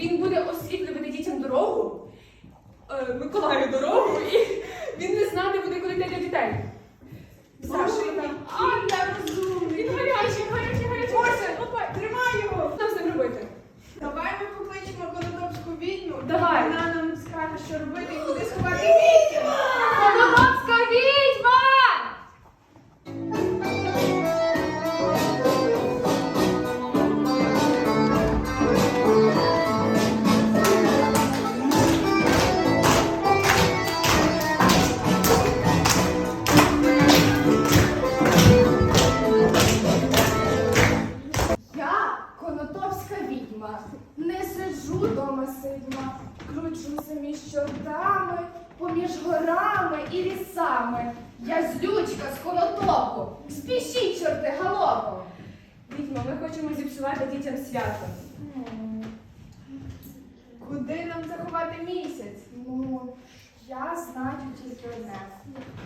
він буде освітлювати дітям дорогу, е, Миколаю дорогу, Куди заховати місяць? Ну, я знаю тільки одне.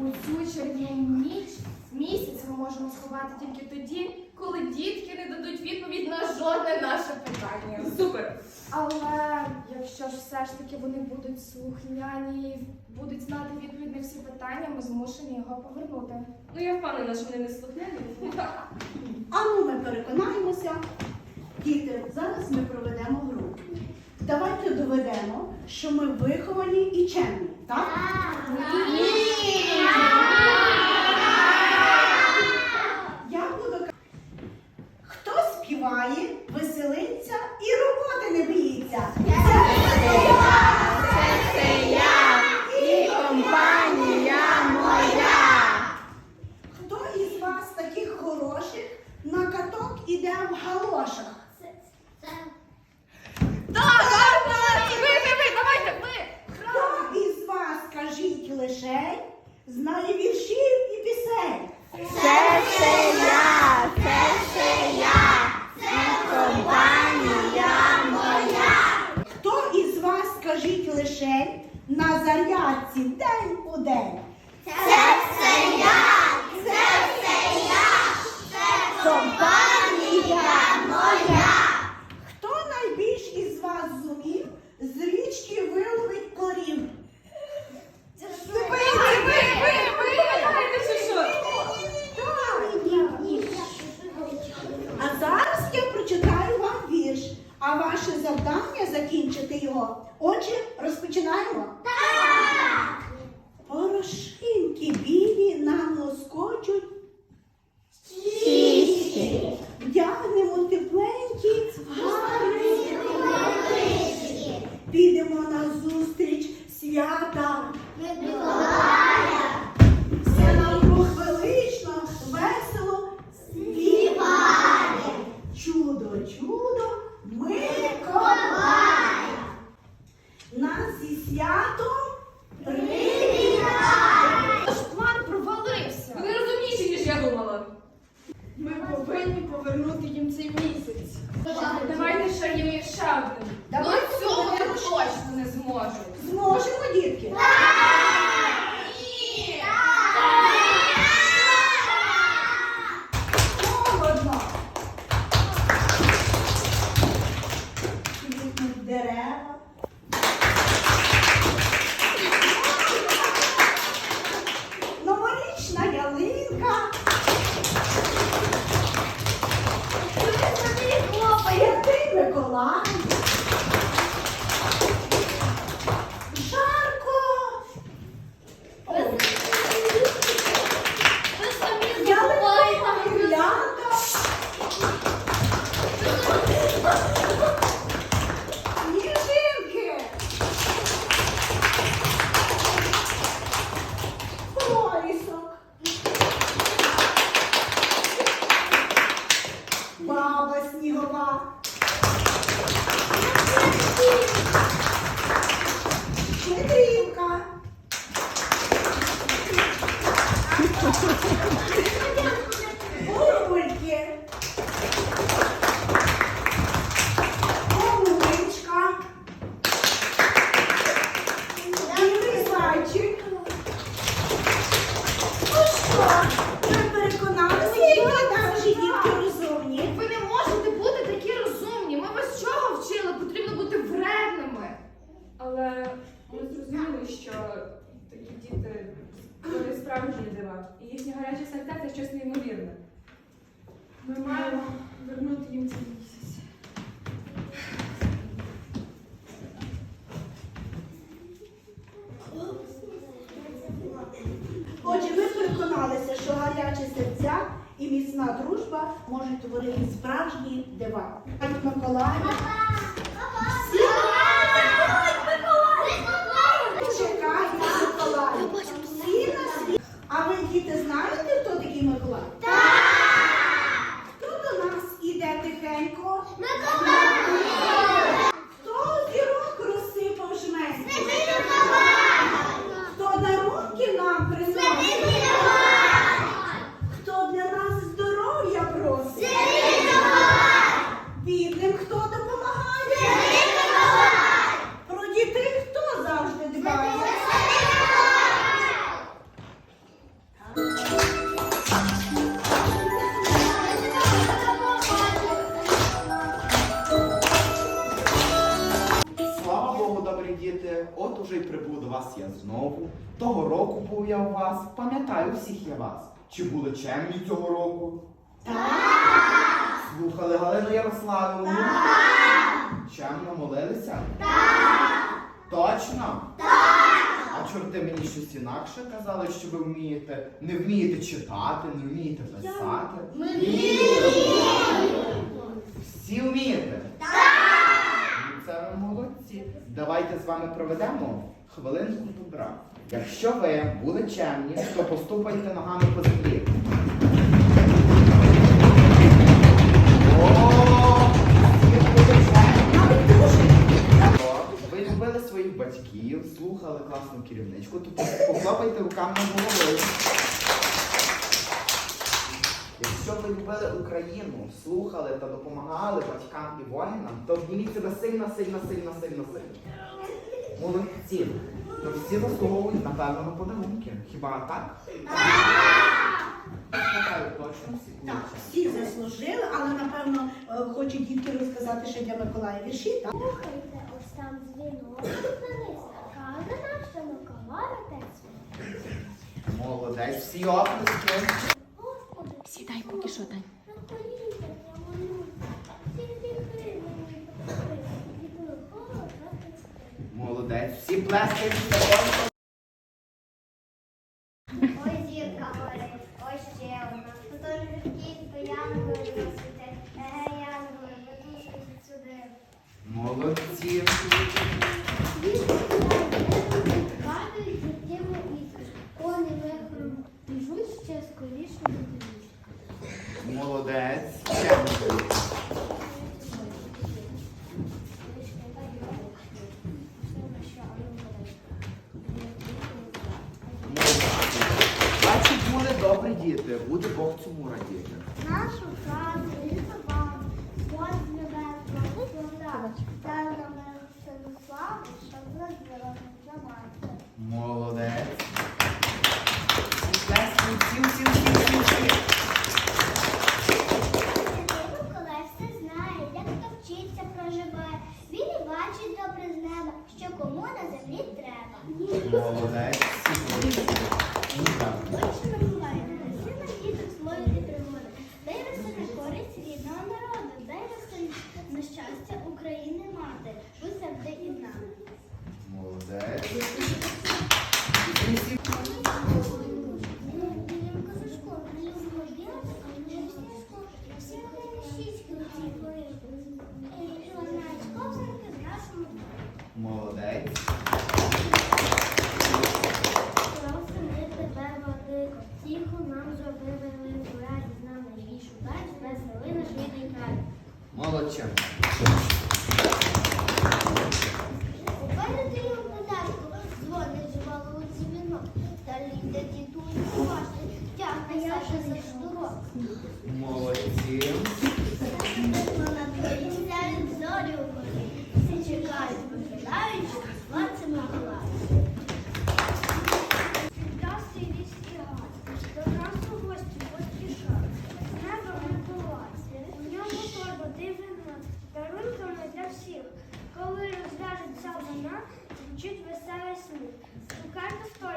У цю чарівну ніч місяць ми можемо сховати тільки тоді, коли дітки не дадуть відповідь на жодне наше питання. Супер! Але якщо ж все ж таки вони будуть слухняні і будуть знати відповідь на всі питання, ми змушені його повернути. Ну я впевнена, що вони не слухняні. А ну ми переконаємося. Діти, зараз ми проведемо гру. Давайте доведемо, що ми виховані і чемні, так? Я буду Хто співає, веселиться і роботи не боїться? І компанія моя. Хто із вас таких хороших на каток іде в галошах? Ви, ви, ви, давайте, ви! Хто із вас, скажіть лише, знає віршів і пісень? Це все я, це все я. це компанія моя. Хто із вас, скажіть лишень, на зарядці день у день? Це все я, ми маємо вернути їм цей місяць. Отже, ми переконалися, що гарячі серця і міцна дружба можуть творити справжні дива. Миколаївна от уже й прибув до вас я знову. Того року був я у вас, пам'ятаю всіх я вас. Чи були чемні цього року? Так! Слухали Галину Ярославівну? Так! Чемно молилися? Так! Точно? Так! А чорти мені щось інакше казали, що ви вмієте, не вмієте читати, не вмієте писати. Ми Всі вмієте? Молодці. Давайте з вами проведемо хвилинку добра. Якщо ви були чемні, то поступайте ногами по землі. Ви любили своїх батьків, слухали класну керівничку, то похлопайте руками головою. Якщо ви любили Україну, слухали та допомагали батькам і воїнам, то обніміть себе сильно, сильно, сильно, сильно, сильно. Молодці. То всі заслуговують, напевно, на подарунки. Хіба так? Так. Точно всі Так, получать. всі заслужили, але напевно е, хочуть дітки розказати ще для Миколая вірші, так? Слухайте, ось там дзвінок зупиниться. Каже нам, що Миколай отець. Молодець, всі оплески. Сідай, поки що захисти. Молодець, всі плескають. Добрі буде Бог цьому радіти. Нашу хату і собаку, Бог з небес благословляв. Дай нам сину славу, щоб ви здорові тримати. Молодець. Всі плескають, всі, всі, всі, всі, всі. Миколай все знає, як хто вчиться, проживає. Він і бачить добре з неба, що кому на землі треба. Молодець.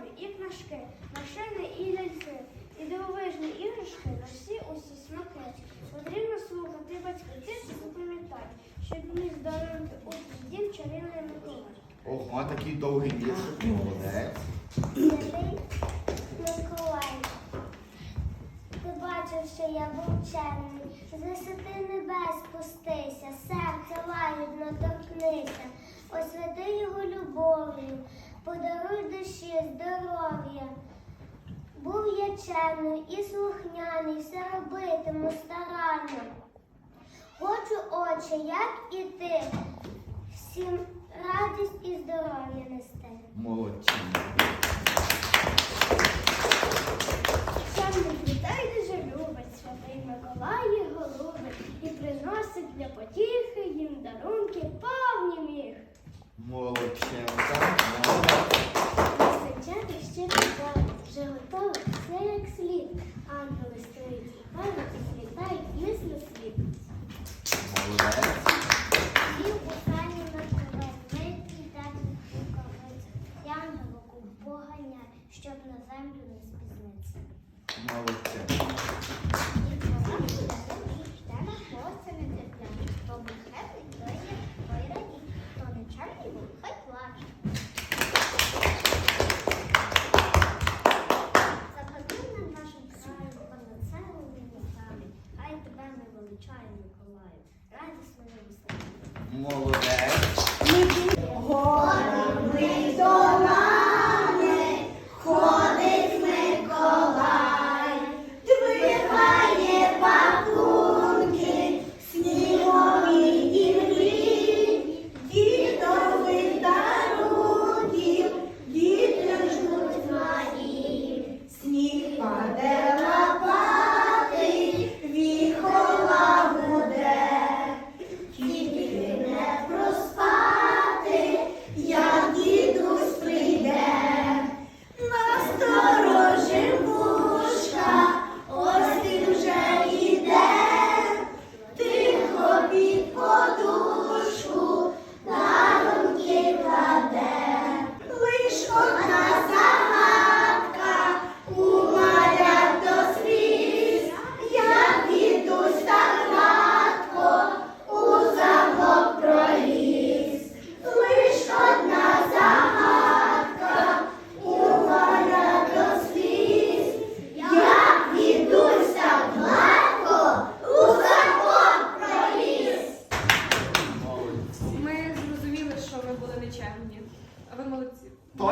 книги і книжки, машини і ляльки, і дивовижні іграшки на всі усі смаки. Потрібно слухати батьків, тільки запам'ятати, щоб міг здарувати участь дім чарівний Микола. Ого, такий довгий віршик, молодець. Миколай, ти бачив, що я був вчений, з висоти небес спустися, серце лагідно торкнися, освяти його любов'ю подаруй душі, здоров'я. Був я чемний і слухняний, все робитиму старанно. Хочу, Отче, як і ти, всім радість і здоров'я нести. Молодці. Чемних дітей дуже любить, святий Миколай їх і приносить для потіхи їм дарунки повні міг. Молодчинка. на землю не спізниться. Молодця.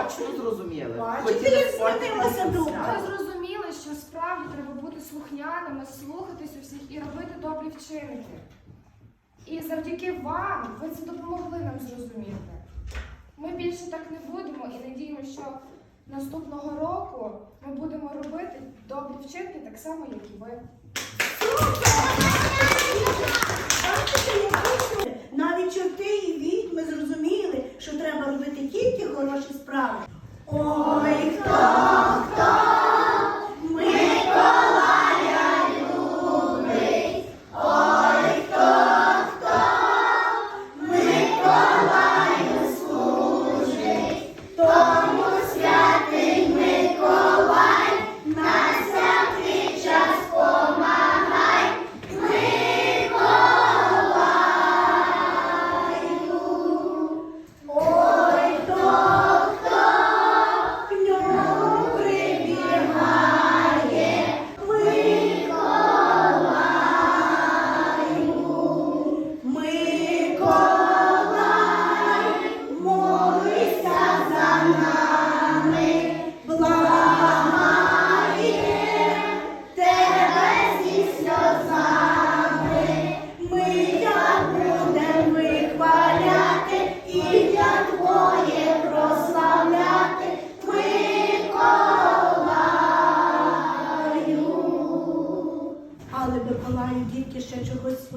точно зрозуміли. Бачите, як змінилася думка. Ми зрозуміли, що справді треба бути слухняними, слухатись у всіх і робити добрі вчинки. І завдяки вам ви це допомогли нам зрозуміти. Ми більше так не будемо і надіємося, що наступного року ми будемо робити добрі вчинки так само, як і ви. Навіть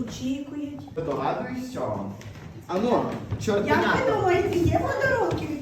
очікують. Догадуюсь, що. Ану, чортиня. Як ви думаєте, є подарунки від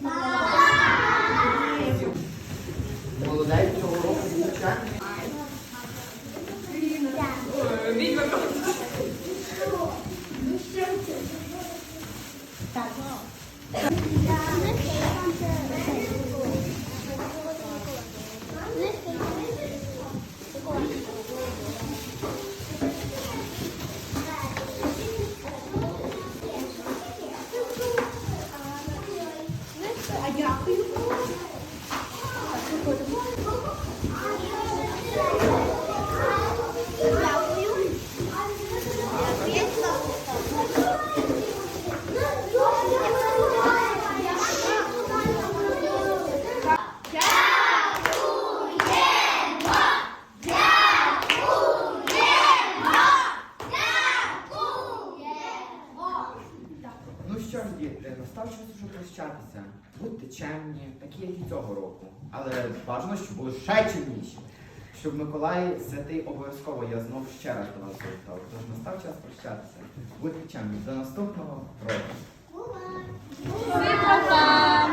чемні, такі, як і цього року. Але бажано, щоб було ще чимніші. Щоб Миколай Святий обов'язково я знов ще раз до вас звертав. Тож настав час прощатися. Будьте чемні. До наступного року. Бувай! Бувай!